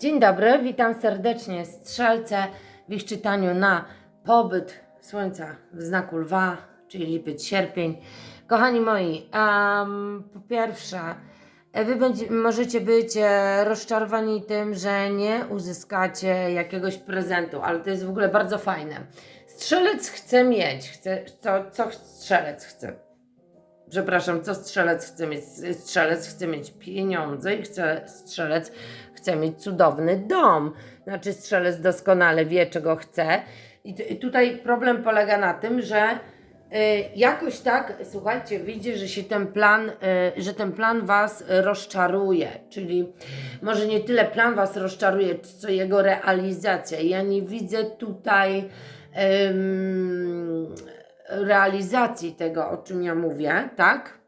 Dzień dobry, witam serdecznie strzelce w ich czytaniu na pobyt Słońca w znaku lwa, czyli lipiec, sierpień. Kochani moi, em, po pierwsze, e, wy będzie, możecie być e, rozczarowani tym, że nie uzyskacie jakiegoś prezentu, ale to jest w ogóle bardzo fajne. Strzelec chce mieć, chce, co, co strzelec chce? Przepraszam, co strzelec chce mieć? Strzelec chce mieć pieniądze i chce, strzelec chce mieć cudowny dom. Znaczy, strzelec doskonale wie, czego chce. I i tutaj problem polega na tym, że y, jakoś tak, słuchajcie, widzi, że się ten plan, y, że ten plan was rozczaruje. Czyli może nie tyle plan was rozczaruje, co jego realizacja. Ja nie widzę tutaj ym, realizacji tego, o czym ja mówię, tak?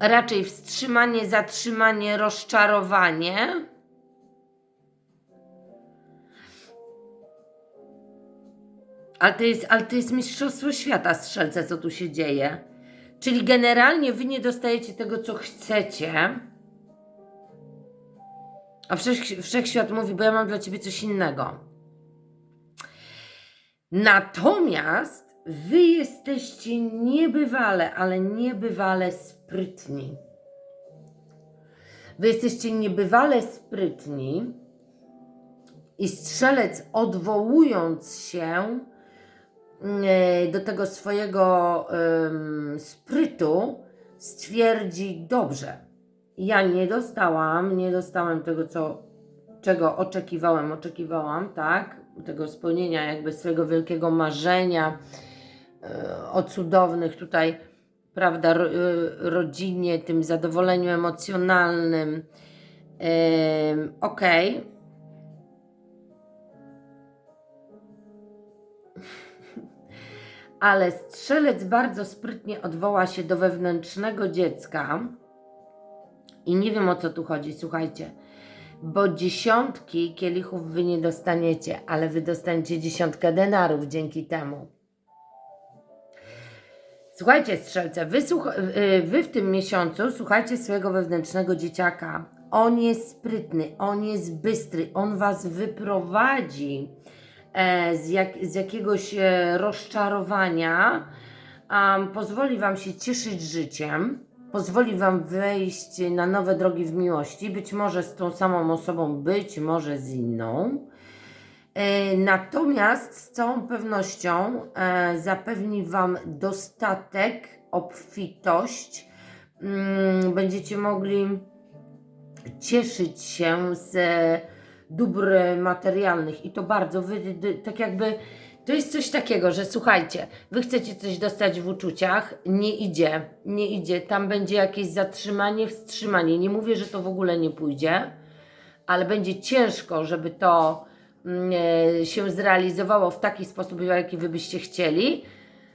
Raczej wstrzymanie, zatrzymanie, rozczarowanie. Ale to, jest, ale to jest mistrzostwo świata, strzelce, co tu się dzieje. Czyli generalnie wy nie dostajecie tego, co chcecie. A wszech, wszechświat mówi, bo ja mam dla ciebie coś innego. Natomiast wy jesteście niebywale, ale niebywale sprytni. Wy jesteście niebywale sprytni i strzelec odwołując się e, do tego swojego sprytu stwierdzi dobrze. Ja nie dostałam, nie dostałem tego, co, czego oczekiwałem, oczekiwałam, tak? Tego spełnienia jakby swojego wielkiego marzenia e, o cudownych tutaj, prawda, ro, e, rodzinie, tym zadowoleniu emocjonalnym. Em, Okej. Ale strzelec bardzo sprytnie odwoła się do wewnętrznego dziecka. I nie wiem o co tu chodzi, słuchajcie. Bo dziesiątki kielichów wy nie dostaniecie, ale wy dostaniecie dziesiątkę denarów dzięki temu. Słuchajcie, strzelce, wy, słuch- y, wy w tym miesiącu słuchajcie swojego wewnętrznego dzieciaka. On jest sprytny, on jest bystry, on was wyprowadzi e, z, jak, z jakiegoś e, rozczarowania, um, pozwoli wam się cieszyć życiem, pozwoli wam wejść na nowe drogi w miłości, być może z tą samą osobą, być może z inną. E, Natomiast z całą pewnością e, zapewni Wam dostatek, obfitość. Mm, Będziecie mogli cieszyć się z dóbr materialnych i to bardzo, wy, tak jakby to jest coś takiego, że słuchajcie, wy chcecie coś dostać w uczuciach, nie idzie, nie idzie, tam będzie jakieś zatrzymanie, wstrzymanie. Nie mówię, że to w ogóle nie pójdzie, ale będzie ciężko, żeby to mm, e, się zrealizowało w taki sposób, jaki wy byście chcieli.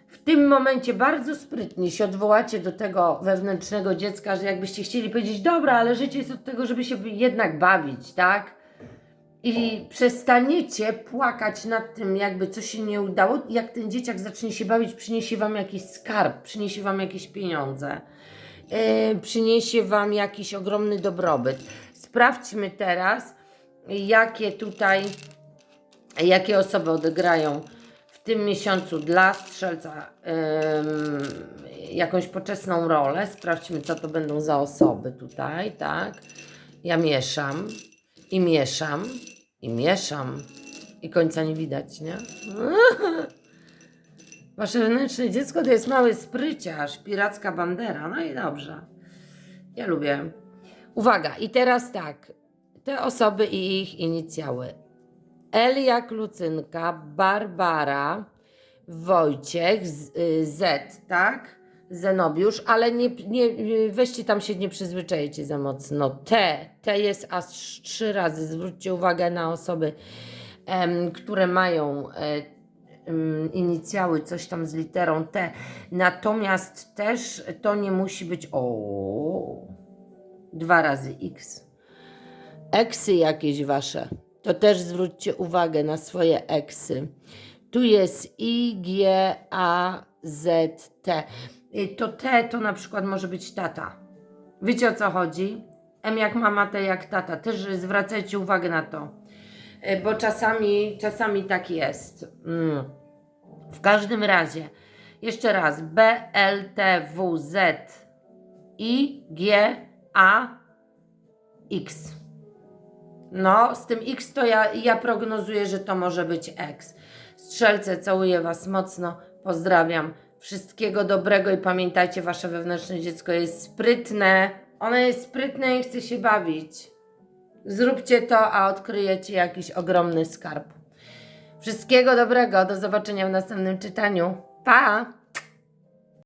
W tym momencie bardzo sprytnie się odwołacie do tego wewnętrznego dziecka, że jakbyście chcieli powiedzieć, dobra, ale życie jest od tego, żeby się jednak bawić, tak? I przestaniecie płakać nad tym, jakby coś się nie udało. Jak ten dzieciak zacznie się bawić, przyniesie wam jakiś skarb, przyniesie wam jakieś pieniądze, yy, przyniesie wam jakiś ogromny dobrobyt. Sprawdźmy teraz, jakie tutaj, jakie osoby odegrają w tym miesiącu dla strzelca ym, jakąś poczesną rolę. Sprawdźmy, co to będą za osoby tutaj, tak? Ja mieszam i mieszam i mieszam i końca nie widać, nie? Wasze wewnętrzne dziecko to jest mały spryciarz, piracka bandera. No i dobrze. Ja lubię. Uwaga, i teraz tak. Te osoby i ich inicjały. Elia Klucynka, Barbara, Wojciech, Z, y, tak? Zenobiusz, ale nie, nie, weźcie tam się nie przyzwyczajcie za mocno. T, T jest aż trzy razy. Zwróćcie uwagę na osoby, em, które mają e, inicjały, coś tam z literą T. Natomiast też to nie musi być o dwa razy X. Eksy jakieś wasze. To też zwróćcie uwagę na swoje eksy. Tu jest I, G, A, Z, T. Y, To T to na przykład może być tata. Wiecie o co chodzi? M jak mama, T jak tata. Też zwracajcie uwagę na to. Y, Bo czasami, czasami tak jest. Mm. W każdym razie, jeszcze raz. B, L, T, W, Z, I, G, A, X. No, z tym X to ja, ja prognozuję, że to może być X. Strzelce, całuję Was mocno. Pozdrawiam. Wszystkiego dobrego i pamiętajcie, Wasze wewnętrzne dziecko jest sprytne. Ono jest sprytne i chce się bawić. Zróbcie to, a odkryjecie jakiś ogromny skarb. Wszystkiego dobrego. Do zobaczenia w następnym czytaniu. Pa!